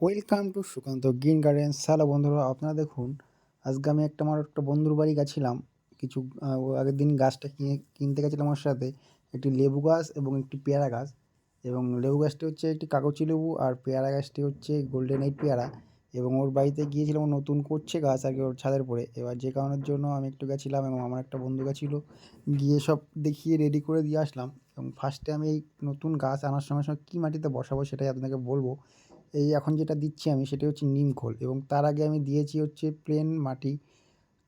Welcome to Sukanta green garden hello বন্ধুরা, আপনারা দেখুন, আজকে আমি একটা আমার একটা বন্ধুর বাড়ি গেছিলাম। কিছু আগের দিন গাছটা কিনে, কিনতে গেছিলাম আমার সাথে। একটি লেবু গাছ এবং একটি পেয়ারা গাছ। এবং লেবু গাছটি হচ্ছে একটি কাগজি লেবু আর পেয়ারা গাছটি হচ্ছে গোল্ডেন এইট পেয়ারা। এবং ওর বাড়িতে গিয়েছিলাম, ও নতুন করছে গাছ আর কি ওর ছাদের পরে এবার যে কারণের জন্য আমি একটু গেছিলাম এবং আমার একটা বন্ধু গেছিল। গিয়ে সব দেখিয়ে রেডি করে দিয়ে আসলাম। এবং ফার্স্টে আমি এই নতুন গাছ আনার সময় সময় কী মাটিতে বসাবো সেটাই আপনাকে বলব। এই এখন যেটা দিচ্ছি আমি সেটা হচ্ছে নিম খোল এবং তার আগে আমি দিয়েছি হচ্ছে প্লেন মাটি।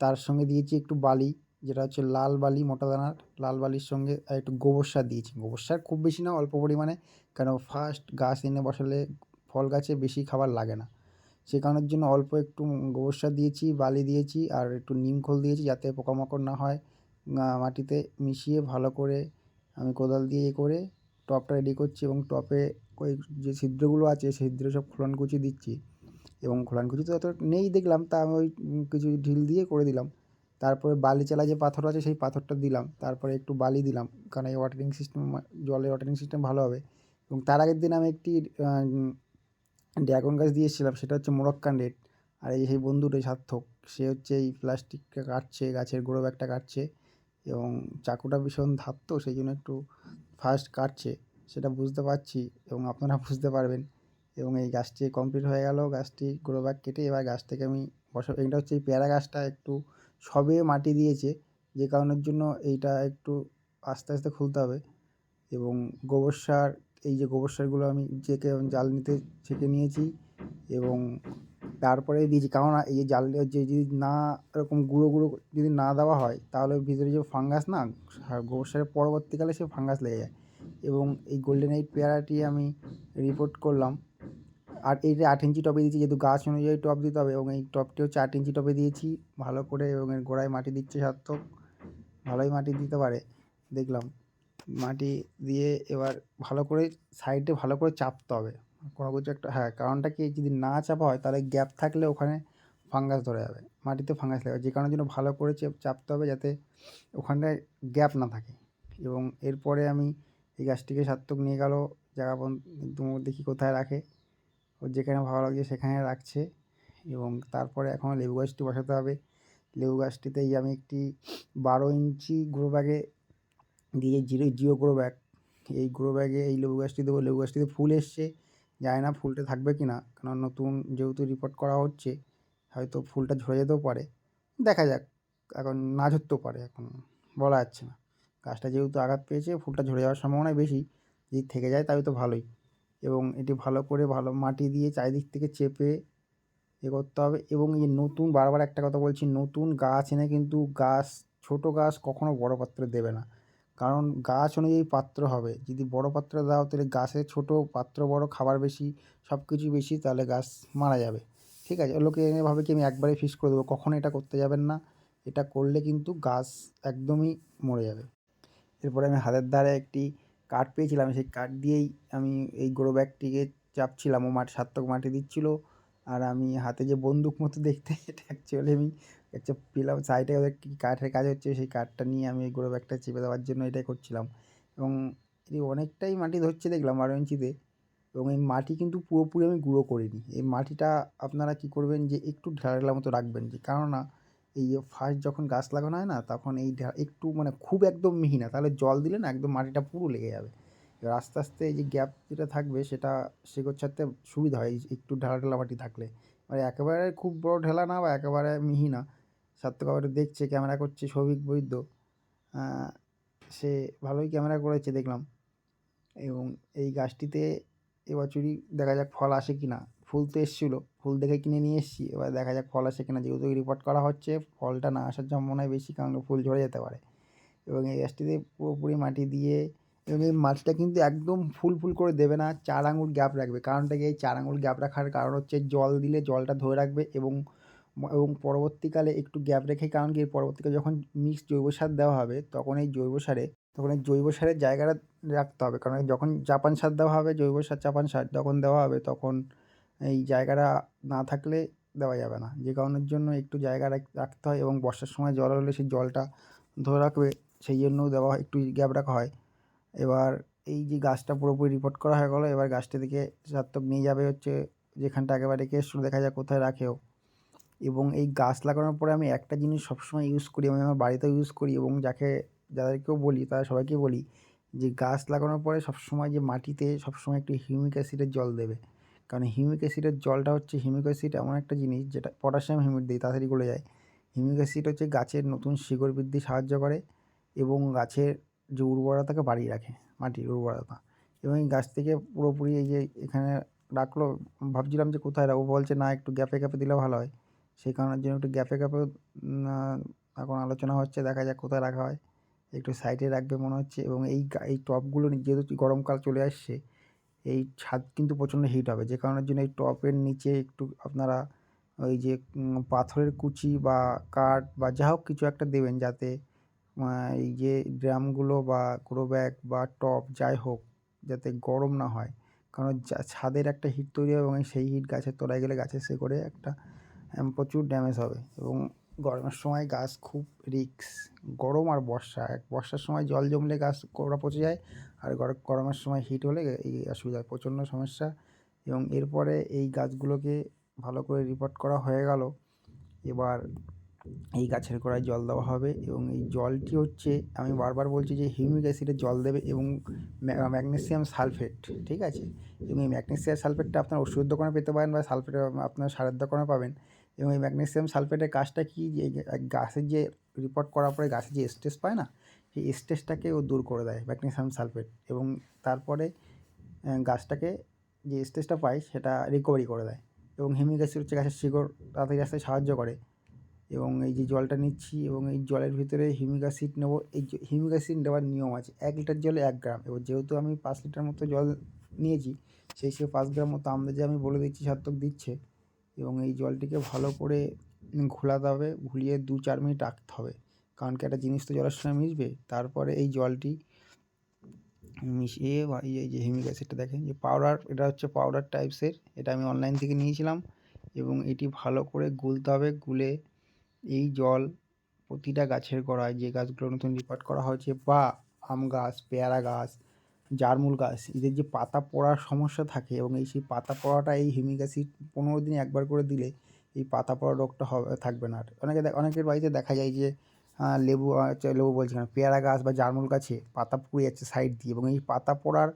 তার সঙ্গে দিয়েছি একটু বালি, যেটা হচ্ছে লাল বালি, মোটা দানার লাল বালির সঙ্গে একটু গোবর সার দিয়েছি। গোবর সার খুব বেশি না, অল্প পরিমাণে, কেন ফার্স্ট গাছ এনে বসালে ফল গাছে বেশি খাবার লাগে না। সে কারণের জন্য অল্প একটু গোবর সার দিয়েছি, বালি দিয়েছি আর একটু নিম খোল দিয়েছি যাতে পোকামাকড় না হয় মাটিতে মিশিয়ে ভালো করে আমি কোদাল দিয়ে করে টবটা রেডি করছি এবং টপে ওই যে ছিদ্রগুলো আছে ছিদ্র সব খোলানকুচি দিচ্ছি। এবং খোলানকুচি তো অত নেই, দেখলাম তা আমি ওই কিছু ঢিল দিয়ে করে দিলাম। তারপরে বালি চালা যে পাথর আছে, সেই পাথরটা দিলাম। তারপরে একটু বালি দিলাম, কারণ এই ওয়াটারিং সিস্টেম জলের ওয়াটারিং সিস্টেম ভালো হবে। এবং তার আগের দিন আমি একটি ড্রাগন গাছ দিয়ে এসেছিলাম, সেটা হচ্ছে মোরক্কান রেড। আর এই, সেই বন্ধুটাই সার্থক, সে হচ্ছে এই প্লাস্টিকটা কাটছে, গাছের গোড়ো ব্যাগটা কাটছে। এবং চাকুটা ভীষণ ধাপ তো সেই জন্য একটু ফাস্ট কাটছে। সেটা বুঝতে পারছি এবং আপনারা বুঝতে পারবেন। এবং এই গাছটি কমপ্লিট হয়ে গেল, গাছটি গ্রো কেটে এবার গাছ থেকে আমি বসা এটা হচ্ছে এই পেয়ারা গাছটা একটু সবে মাটি দিয়েছে, যে কারণের জন্য এইটা একটু আস্তে আস্তে খুলতে হবে। এবং গোবর সার, এই যে গোবর সারগুলো আমি জাল নিতে ছেঁকে নিয়েছি এবং তারপরে দিয়েছি কারণ এই যে জাল যে যদি না এরকম গুঁড়ো গুঁড়ো যদি না দেওয়া হয়, তাহলে ভিতরে যে ফাঙ্গাস না গোবর সারের পরবর্তীকালে সে ফাঙ্গাস লেগে যায়। এবং এই গোল্ডেন এইট পেয়ারাটি আমি রিপোর্ট করলাম। আর এইটা আট ইঞ্চি টবে দিয়েছি, যেহেতু গাছ অনুযায়ী টপ দিতে হবে এবং এই হচ্ছে আট ইঞ্চি টবে দিয়েছি, ভালো করে এবং এর গোড়ায় মাটি দিচ্ছে সার্থক, ভালোই মাটি দিতে পারে, দেখলাম। মাটি দিয়ে এবার ভালো করে সাইডে ভালো করে চাপতে হবে। কোনো কিছু একটা হ্যাঁ কারণটা কি, যদি না চাপা হয়, তাহলে গ্যাপ থাকলে ওখানে ফাঙ্গাস ধরে যাবে, মাটিতে ফাঙ্গাস লাগবে। যে কারণের জন্য ভালো করে চেপ, চাপতে হবে যাতে ওখানটায় গ্যাপ না থাকে। এবং এরপরে আমি এই গাছটিকে সার্থক নিয়ে গেল। জায়গা পর্যন্ত দেখি কোথায় রাখে? ও যেখানে ভালো লাগছে সেখানে রাখছে এবং তারপরে এখন লেবু গাছটি বসাতে হবে। লেবু গাছটিতেই আমি একটি বারো ইঞ্চি গ্রো ব্যাগে দিয়ে জিরো জিও গ্রো ব্যাগ। এই গ্রো ব্যাগে এই লেবু গাছটি দেবো। লেবু গাছটিতে ফুল এসছে। জানি না ফুলটা থাকবে কি না কারণ নতুন যেহেতু রিপোর্ট করা হচ্ছে, হয়তো ফুলটা ঝরে যেতেও পারে। দেখা যাক। এখন না ঝরতেও পারে। এখন বলা যাচ্ছে না। গাছটা যেহেতু আঘাত পেয়েছে, ফুলটা ঝরে যাওয়ার সম্ভাবনা বেশি, যদি থেকে যায় তাহলে তো ভালোই। এবং এটি ভালো করে ভালো মাটি দিয়ে চারিদিক থেকে চেপে এ করতে হবে। এবং এই নতুন, বারবার একটা কথা বলছি, নতুন গাছ এনে কিন্তু গাছ, ছোট গাছ কখনো বড় পাত্রে দেবে না। কারণ গাছ অনুযায়ী পাত্র হবে। যদি বড় পাত্র দাও, তাহলে গাছের ছোট পাত্র, বড় খাবার বেশি সব কিছু বেশি, তাহলে গাছ মারা যাবে। ঠিক আছে, লোকে এনে ভাবে কি আমি একবারে ফিস করে দেবো? কখনো এটা করতে যাবেন না। এটা করলে কিন্তু গাছ একদমই মরে যাবে। এরপরে আমি হাতের ধারে একটি কাঠ পেয়েছিলাম, সেই কাঠ দিয়েই আমি এই গ্রো ব্যাগটিকে চাপছিলাম। ও মাটি সার্থক মাটি দিচ্ছিল আর আমি হাতে যে বন্দুক মতো দেখতে, এটা অ্যাকচুয়ালি আমি একটা পেলাম। সাইডে একটি কাঠের কাজ হচ্ছে, সেই কাঠটা নিয়ে আমি এই গ্রো ব্যাগটা চেপে দেওয়ার জন্য এটাই করছিলাম। এবং এটি অনেকটাই মাটি ধরছে দেখলাম বারো ইঞ্চিতে। এবং এই মাটি কিন্তু পুরোপুরি আমি গুঁড়ো করিনি। এই মাটিটা আপনারা কী করবেন যে একটু ঢেলা মতো রাখবেন যে, কেননা এই ফার্স্ট যখন গাছ লাগানো হয় না, তখন এই একটু মানে খুব একদম মিহি না, তাহলে জল দিলে না একদম মাটিটা পুরো লেগে যাবে। এবার আস্তে আস্তে এই যে গ্যাপ যেটা থাকবে, সেটা সে সেগোচ্ছাতে সুবিধা হয় একটু ঢালা ঢালা মাটি থাকলে। মানে একেবারে খুব বড় ঢেলা না বা একেবারে মিহি না, সার্থক আবার দেখছে, ক্যামেরা করছে সৌভিক বৈদ্য। সে ভালোই ক্যামেরা করেছে দেখলাম। এবং এই গাছটিতে এবছরই দেখা যাক ফল আসে কি না ফুল তো এসেছিল। ফুল দেখে কিনে নিয়ে এসেছি। এবার দেখা যাক ফল আসে কিনা। যেহেতু রিপোর্ট করা হচ্ছে, ফলটা না আসার সম্ভাবনাই বেশি, কারণ ফুল ঝরে যেতে পারে। এবং এই গাছটিতে পুরোপুরি মাটি দিয়ে এবং এই মাটিটা কিন্তু একদম ফুল ফুল করে দেবে না, চার আঙুল গ্যাপ রাখবে। কারণটা কি? এই চার আঙুল গ্যাপ রাখার কারণ হচ্ছে জল দিলে জলটা ধরে রাখবে এবং এবং পরবর্তীকালে একটু গ্যাপ রেখে, কারণ কি? পরবর্তীকালে যখন মিক্স জৈব সার দেওয়া হবে, তখন এই জৈব সারে, তখন এই জৈব সারের জায়গাটা রাখতে হবে। কারণ যখন জাপান সার দেওয়া হবে, জৈব সার, চাপান সার যখন দেওয়া হবে, তখন এই জায়গাটা না থাকলে দেওয়া যাবে না। যে কারণের জন্য একটু জায়গা রাখ- রাখতে হয় এবং বর্ষার সময় জল হলে সেই জলটা ধরে রাখবে, সেই জন্যও দেওয়া হয়, একটু গ্যাপ রাখা হয়। এবার এই যে গাছটা পুরোপুরি রিপোর্ট করা হয়ে গেলো, এবার গাছটা থেকে সার্থক নিয়ে যাবে হচ্ছে যেখানটা একেবারে কেষ্ট দেখা যায় কোথায় রাখেও। এবং এই গাছ লাগানোর পরে আমি একটা জিনিস সবসময় ইউজ করি, আমি আমার বাড়িতেও ইউজ করি এবং যাকে, যাদেরকেও বলি তারা সবাইকে বলি যে গাছ লাগানোর পরে সবসময় যে মাটিতে সবসময় একটু হিউমিক অ্যাসিডের জল দেবে। কারণ হিউমিক অ্যাসিডের জলটা হচ্ছে হিউমিক অ্যাসিড এমন একটা জিনিস যেটা পটাশিয়াম হিউমিড দিয়ে তাড়াতাড়ি গলে যায়। হিউমিক অ্যাসিড হচ্ছে গাছের নতুন শিকড় বৃদ্ধি সাহায্য করে এবং গাছের যে উর্বরতাকে বাড়িয়ে রাখে, মাটির উর্বরতা। এবং এই গাছ থেকে পুরোপুরি এই যে এখানে রাখল, ভাবছিলাম যে কোথায় রাখব, বলছে না, একটু গ্যাপে গ্যাপে দিলে ভালো হয়। সেই কারণের জন্য একটু গ্যাপে গ্যাপেও এখন আলোচনা হচ্ছে, দেখা যাক কোথায় রাখা হয়। একটু সাইডে রাখবে মনে হচ্ছে এবং এই এই টবগুলো নি- যেহেতু গরমকাল চলে আসছে এই ছাদ কিন্তু প্রচণ্ড হিট হবে, যে কারণের জন্য এই টপের নিচে একটু আপনারা ওই যে পাথরের কুচি বা কাঠ বা যা হোক কিছু একটা দেবেন যাতে এই যে ড্রামগুলো বা গ্রো ব্যাগ বা টপ যাই হোক যাতে গরম না হয়। কারণ ছাদের একটা হিট তৈরি হবে এবং সেই হিট গাছের তলায় গেলে গাছের শেকড়ে একটা প্রচুর ড্যামেজ হবে এবং গরমের সময় গাছ খুব রিক্স গরম আর বর্ষা, এক বর্ষার সময় জল জমলে গাছ গোড়া পচে যায় আর গর- গরমের সময় হিট হলে এই অসুবিধা প্রচণ্ড সমস্যা এবং এরপরে এই গাছগুলোকে ভালো করে রিপোর্ট করা হয়ে গেল। এবার এই গাছের গোড়ায় জল দেওয়া হবে এবং এই জলটি হচ্ছে, আমি বারবার বলছি যে হিউমিক অ্যাসিডে জল দেবে এবং ম্যা- ম্যাগনেসিয়াম সালফেট, ঠিক আছে? এবং এই ম্যাগনেসিয়াম সালফেটটা আপনার ওষুধের দোকানে পেতে পারেন বা সালফেট আপনার সারের দোকানে পাবেন। এবং এই ম্যাগনেসিয়াম সালফেটের কাজটা কি? যে গাছের যে রিপোর্ট করার পরে গাছে যে স্ট্রেস পায় না স্ট্রেসটাকে ও দূর করে দেয় ম্যাগনেসিয়াম সালফেট এবং তারপরে গাছটাকে যে স্ট্রেসটা পায় সেটা রিকভারি করে দেয় এবং অ্যাসিড হচ্ছে গাছের শিকড় তাড়াতাড়ি আসতে সাহায্য করে এবং এই যে জলটা নিচ্ছি এবং এই জলের ভিতরে হিউমিক অ্যাসিড নেব, এই অ্যাসিড দেওয়ার নিয়ম আছে, এক লিটার জলে এক গ্রাম। এবং যেহেতু আমি পাঁচ লিটার মতো জল নিয়েছি, সেই হিসেবে পাঁচ গ্রাম মতো আন্দাজে আমি বলে দিচ্ছি সার্থক দিচ্ছে এবং এই জলটিকে ভালো করে ঘোলাতে হবে, ঘুলিয়ে দু চার মিনিট রাখতে হবে। কারণ কি একটা জিনিস তো জলের সঙ্গে মিশবে? তারপরে এই জলটি মিশিয়ে বা এই যে হিউমিক অ্যাসিডটা দেখেন, যে পাউডার এটা হচ্ছে পাউডার টাইপসের এটা আমি অনলাইন থেকে নিয়েছিলাম এবং এটি ভালো করে গুলতে হবে, গুলে এই জল প্রতিটা গাছের গোড়ায়, যে গাছগুলো নতুন রিপোর্ট করা হয়েছে, বা আম গাছ, পেয়ারা গাছ, জারমুল গাছ, এদের যে পাতা পড়ার সমস্যা থাকে এবং এই সেই পাতা পড়াটা এই হিউমিক অ্যাসিড পনেরো দিনে একবার করে দিলে এই পাতা পড়া রোগটা হবে, থাকবে না। আর অনেকে অনেকের বাড়িতে দেখা যায় যে লেবু লেবু বলছি না, পেয়ারা গাছ বা জারমুল গাছে পাতা পুড়ে যাচ্ছে সাইড দিয়ে এবং এই পাতা পড়ার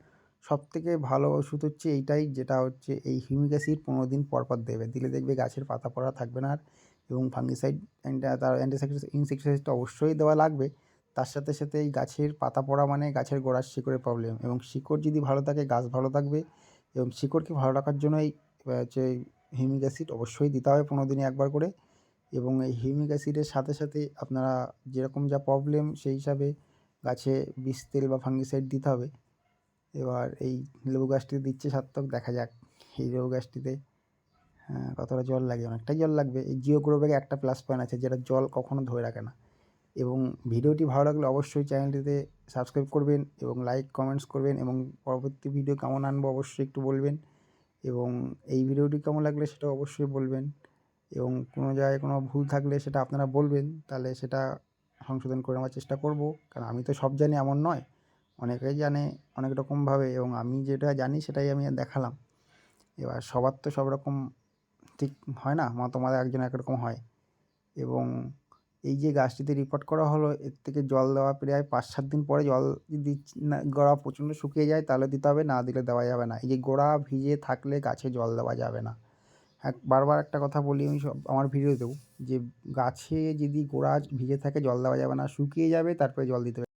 সব থেকে ভালো ওষুধ হচ্ছে এইটাই, যেটা হচ্ছে এই হিউমিক অ্যাসিড পনেরো দিন পর পর দেবে। দিলে দেখবে গাছের পাতা পড়া থাকবে না আর এবং ফাঙ্গিসাইড তার অ্যান্টিসাইড ইনসেক্টিসাইডটা অবশ্যই দেওয়া লাগবে। তার সাথে সাথে এই গাছের পাতা পড়া মানে গাছের গোড়ার শিকড়ের প্রবলেম এবং শিকড় যদি ভালো থাকে, গাছ ভালো থাকবে এবং শিকড়কে ভালো রাখার জন্য এই হচ্ছে হিউমিক অ্যাসিড অবশ্যই দিতে হবে পনেরো দিনে একবার করে। এবং এই হিউমিক অ্যাসিডের সাথে সাথে আপনারা যেরকম যা প্রবলেম সেই হিসাবে গাছে বিষ তেল বা ফাঙ্গিসাইড দিতে হবে। এবার এই লেবু গাছটি দিচ্ছে সার্থক দেখা যাক এই লেবু গাছটিতে হ্যাঁ, কতটা জল লাগে। অনেকটাই জল লাগবে। এই জিও গ্রো ব্যাগে একটা প্লাস পয়েন্ট আছে যেটা জল কখনো ধরে রাখে না। এবং ভিডিওটি ভালো লাগলে অবশ্যই চ্যানেলটিতে সাবস্ক্রাইব করবেন এবং লাইক কমেন্টস করবেন এবং পরবর্তী ভিডিও কেমন আনব অবশ্যই একটু বলবেন। এবং এই ভিডিওটি কেমন লাগলে সেটা অবশ্যই বলবেন। এবং কোনো জায়গায় কোনো ভুল থাকলে সেটা আপনারা বলবেন, তাহলে সেটা সংশোধন করে নেওয়ার চেষ্টা করব। কারণ আমি তো সব জানি এমন নয়, অনেকেই জানে অনেক রকমভাবে এবং আমি যেটা জানি সেটাই আমি দেখালাম। এবার সবার তো সব রকম ঠিক হয় না মতামত একজন একরকম হয়। এবং এই যে গাছটিতে রিপোর্ট করা হলো, এর থেকে জল দেওয়া প্রায় পাঁচ সাত দিন পরে জল যদি না, গোড়া প্রচণ্ড শুকিয়ে যায়, তাহলে দিতে হবে, না দিলে দেওয়া যাবে না। এই যে গোড়া ভিজে থাকলে গাছে জল দেওয়া যাবে না। এক, বারবার একটা কথা বলি, আমি সব, আমার ভিডিওতেও যে গাছে যদি গোড়া ভিজে থাকে, জল দেওয়া যাবে না, শুকিয়ে যাবে, তারপরে জল দিতে হবে।